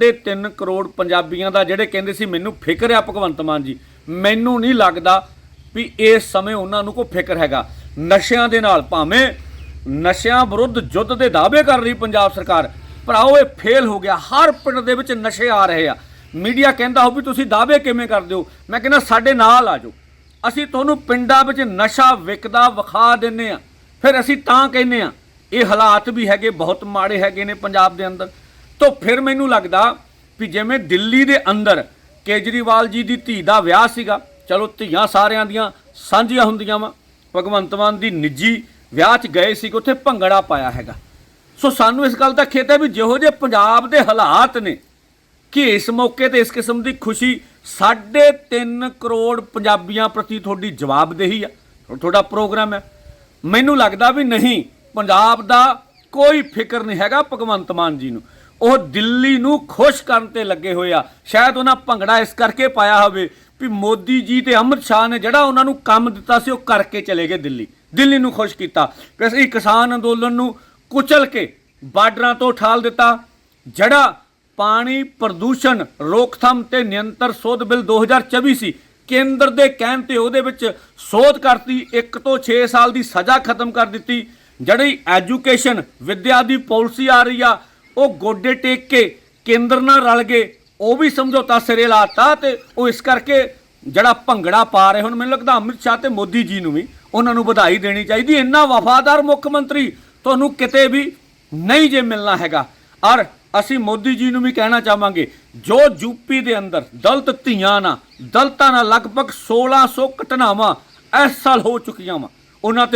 3.5 ਕਰੋੜ ਪੰਜਾਬੀਆਂ ਦਾ, ਜਿਹੜੇ ਕਹਿੰਦੇ ਸੀ ਮੈਨੂੰ ਫਿਕਰ ਆ ਭਗਵੰਤ ਮਾਨ ਜੀ, ਮੈਨੂੰ ਨਹੀਂ ਲੱਗਦਾ ਵੀ ਇਸ ਸਮੇਂ ਉਹਨਾਂ ਨੂੰ ਕੋਈ ਫਿਕਰ ਹੈਗਾ। ਨਸ਼ਿਆਂ ਦੇ ਨਾਲ ਭਾਵੇਂ ਨਸ਼ਿਆਂ ਵਿਰੁੱਧ ਯੁੱਧ ਦੇ ਦਾਅਵੇ ਕਰ ਰਹੀ ਪੰਜਾਬ ਸਰਕਾਰ, ਭਰਾਓ, ਇਹ ਫੇਲ ਹੋ ਗਿਆ। ਹਰ ਪਿੰਡ ਦੇ ਵਿੱਚ ਨਸ਼ੇ ਆ ਰਹੇ ਆ। ਮੀਡੀਆ ਕਹਿੰਦਾ ਹੋ ਵੀ ਤੁਸੀਂ ਦਾਅਵੇ ਕਿਵੇਂ ਕਰਦੇ ਹੋ? ਮੈਂ ਕਹਿੰਦਾ, ਸਾਡੇ ਨਾਲ ਆ ਜਾਓ। ਅਸੀਂ ਤੁਹਾਨੂੰ ਪਿੰਡਾਂ ਵਿੱਚ ਨਸ਼ਾ ਵਿਕਦਾ ਵਿਖਾ ਦਿੰਨੇ ਆ। ਫਿਰ ਅਸੀਂ ਤਾਂ ਕਹਿੰਨੇ ਆ, ਇਹ ਹਾਲਾਤ ਵੀ ਹੈਗੇ, ਬਹੁਤ ਮਾੜੇ ਹੈਗੇ ਨੇ ਪੰਜਾਬ ਦੇ ਅੰਦਰ। ਤੋਂ ਫਿਰ ਮੈਨੂੰ ਲੱਗਦਾ ਵੀ ਜਿਵੇਂ ਦਿੱਲੀ ਦੇ ਅੰਦਰ ਕੇਜਰੀਵਾਲ ਜੀ ਦੀ ਧੀ ਦਾ ਵਿਆਹ ਸੀਗਾ, ਚਲੋ ਧੀਆਂ ਸਾਰਿਆਂ ਦੀਆਂ ਸਾਂਝੀਆਂ ਹੁੰਦੀਆਂ ਵਾ, ਭਗਵੰਤ ਮਾਨ ਦੀ ਨਿੱਜੀ ਵਿਆਹ 'ਚ ਗਏ ਸੀ ਕਿ ਉੱਥੇ ਭੰਗੜਾ ਪਾਇਆ ਹੈਗਾ। ਸੋ ਸਾਨੂੰ ਇਸ ਗੱਲ ਦਾ ਖੇਤ ਹੈ ਵੀ ਜਿਹੋ ਜਿਹੇ ਪੰਜਾਬ ਦੇ ਹਾਲਾਤ ਨੇ, ਕਿ ਇਸ ਮੌਕੇ ਤੇ ਇਸ ਕਿਸਮ ਦੀ ਖੁਸ਼ੀ 3.5 ਕਰੋੜ ਪੰਜਾਬੀਆਂ ਪ੍ਰਤੀ ਤੁਹਾਡੀ ਜਵਾਬਦੇਹੀ ਆ। ਤੁਹਾਡਾ ਪ੍ਰੋਗਰਾਮ ਹੈ। ਮੈਨੂੰ ਲੱਗਦਾ ਵੀ ਨਹੀਂ, ਪੰਜਾਬ ਦਾ ਕੋਈ ਫਿਕਰ ਨਹੀਂ ਹੈਗਾ ਭਗਵੰਤ ਮਾਨ ਜੀ ਨੂੰ। ਉਹ ਦਿੱਲੀ ਨੂੰ ਖੁਸ਼ ਕਰਨ ਤੇ ਲੱਗੇ ਹੋਏ ਆ। ਸ਼ਾਇਦ ਉਹਨਾਂ ਭੰਗੜਾ ਇਸ ਕਰਕੇ ਪਾਇਆ ਹੋਵੇ ਵੀ ਮੋਦੀ ਜੀ ਤੇ ਅਮਿਤ ਸ਼ਾਹ ਨੇ ਜਿਹੜਾ ਉਹਨਾਂ ਨੂੰ ਕੰਮ ਦਿੱਤਾ ਸੀ ਉਹ ਕਰਕੇ ਚਲੇ ਗਏ ਦਿੱਲੀ। ਦਿੱਲੀ ਨੂੰ ਖੁਸ਼ ਕੀਤਾ। ਵੈਸੇ ਹੀ ਕਿਸਾਨ ਅੰਦੋਲਨ ਨੂੰ ਕੁਚਲ ਕੇ ਬਾਰਡਰਾਂ ਤੋਂ ਉਠਾਲ ਦਿੱਤਾ। ਜਿਹੜਾ ਪਾਣੀ ਪ੍ਰਦੂਸ਼ਣ, ਰੋਕਥਾਮ ਤੇ ਨਿਯੰਤਰ ਸੋਧ ਬਿੱਲ 2024 ਸੀ, ਕੇਂਦਰ ਦੇ ਕਹਿਣ ਤੇ ਉਹਦੇ ਵਿੱਚ ਸੋਧ ਕਰਤੀ 1 ਤੋਂ 6 ਸਾਲ ਦੀ ਸਜ਼ਾ ਖਤਮ ਕਰ ਦਿੱਤੀ। ਜਿਹੜੀ ਐਜੂਕੇਸ਼ਨ, ਵਿੱਦਿਆ ਦੀ ਪਾਲਿਸੀ ਆ ਰਹੀ ਆ ਉਹ ਗੋਡੇ ਟੇਕ ਕੇ ਕੇਂਦਰ ਨਾਲ ਰਲ ਗਏ, ਉਹ ਵੀ ਸਮਝੌਤਾ ਸਿਰੇ ਲਾਤਾ ਤੇ ਉਹ ਇਸ ਕਰਕੇ ਜਿਹੜਾ ਭੰਗੜਾ ਪਾ ਰਹੇ ਹੁਣ, ਮੈਨੂੰ ਲੱਗਦਾ ਅਮਿਤ ਸ਼ਾਹ ਤੇ ਮੋਦੀ ਜੀ ਨੂੰ ਵੀ ਉਹਨਾਂ ਨੂੰ ਵਧਾਈ ਦੇਣੀ ਚਾਹੀਦੀ। ਇੰਨਾ ਵਫਾਦਾਰ ਮੁੱਖ ਮੰਤਰੀ ਤੁਹਾਨੂੰ ਕਿਤੇ ਵੀ ਨਹੀਂ ਜੇ ਮਿਲਣਾ ਹੈਗਾ। ਔਰ ਅਸੀਂ ਮੋਦੀ ਜੀ ਨੂੰ ਵੀ ਕਹਿਣਾ ਚਾਹਾਂਗੇ, ਜੋ ਯੂਪੀ ਦੇ ਅੰਦਰ ਦਲਤ ਧੀਆਂ ਨਾਲ, ਦਲਤਾਂ ਨਾਲ ਲਗਭਗ 1600 ਘਟਨਾਵਾਂ ਇਸ ਸਾਲ ਹੋ ਚੁੱਕੀਆਂ ਵਾ, ਉਹਨਾਂ ਤੇ